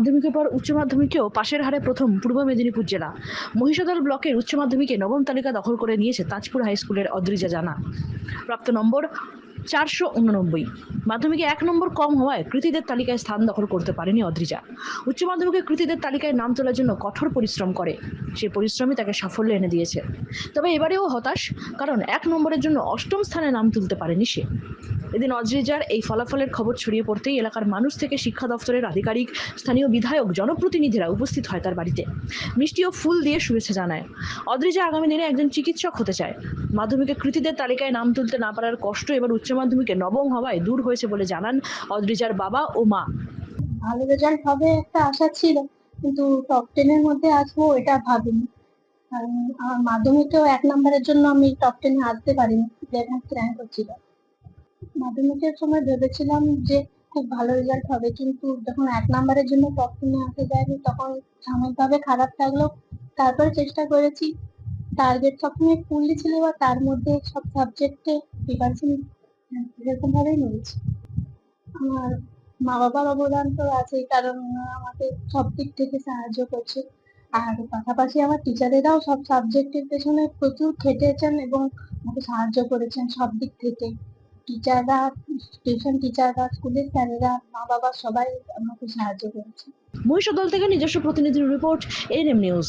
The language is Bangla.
মাধ্যমিকের পর উচ্চ মাধ্যমিকেও পাশের হারে প্রথম, পূর্ব মেদিনীপুর জেলা। মহিষাদল ব্লকের উচ্চ মাধ্যমিকে নবম তালিকা দখল করে নিয়েছে তাজপুর হাইস্কুলের অদ্রিজা জানা। প্রাপ্ত নম্বর চারশো উননব্বই। মাধ্যমিকে এক নম্বর কম হওয়ায় কৃতীদের তালিকায় স্থান দখল করতে পারেনি অদ্রিজা। উচ্চ মাধ্যমিকে কৃতীদের তালিকায় নাম তোলার জন্য কঠোর পরিশ্রম করে। সেই পরিশ্রমই তাকে সাফল্য এনে দিয়েছে। তবে এবারেও হতাশ, কারণ এক নম্বরের জন্য অষ্টম স্থানে নাম তুলতে পারেনি সে। এদিন অদ্রিজার এই ফলাফলের খবর ছড়িয়ে পড়তেই এলাকার মানুষ থেকে শিক্ষা দপ্তরের আধিকারিক, স্থানীয় বিধায়ক, জনপ্রতিনিধিরা উপস্থিত হয় তার বাড়িতে। মিষ্টি ও ফুল দিয়ে শুভেচ্ছা জানায়। অদ্রিজা আগামী দিনে একজন চিকিৎসক হতে চায়। মাধ্যমিকে কৃতীদের তালিকায় নাম তুলতে না পারার কষ্ট এবার উচ্চ মাধ্যমিকে নবম হওয়ায় দূর হয়েছে বলে জানান অদ্রিজার বাবা ও মা। ভালো রেজাল্ট হবে একটা আশা ছিল, কিন্তু টপ টেনের মধ্যে আসব এটা ভাবিনি। আমার মাধ্যমিকেও এক নম্বরের জন্য আমি টপ টেনে আসতে পারিনি ইলেভেন্থ র্যাঙ্ক হচ্ছিল মাধ্যমিকের সময় ভেবেছিলাম যে খুব ভালো রেজাল্ট হবে, কিন্তু যখন এক নম্বরের জন্য টপ টেনে আসতে যায়নি তখন সাময়িকভাবে খারাপ লাগল। তারপরে চেষ্টা করেছি টার্গেট সবসময় ফুললি ছিল বা তার মধ্যে সব সাবজেক্টে প্রিপারেশন এরকম ভাবেই নিয়েছি আমার মা বাবার অবদান তো আছেই, কারণ আমাকে সব দিক থেকে সাহায্য করছে। আর পাশাপাশি আমার টিচারেরাও সব সাবজেক্টের পেছনে প্রচুর খেটেছেন এবং আমাকে সাহায্য করেছেন সব দিক থেকে। টিচাররা টিউশন টিচাররা স্কুলের স্যারেরা মা বাবা সবাই আমাকে সাহায্য করেছে। মহিষাদল থেকে নিজস্ব প্রতিনিধির রিপোর্ট এনএম নিউজ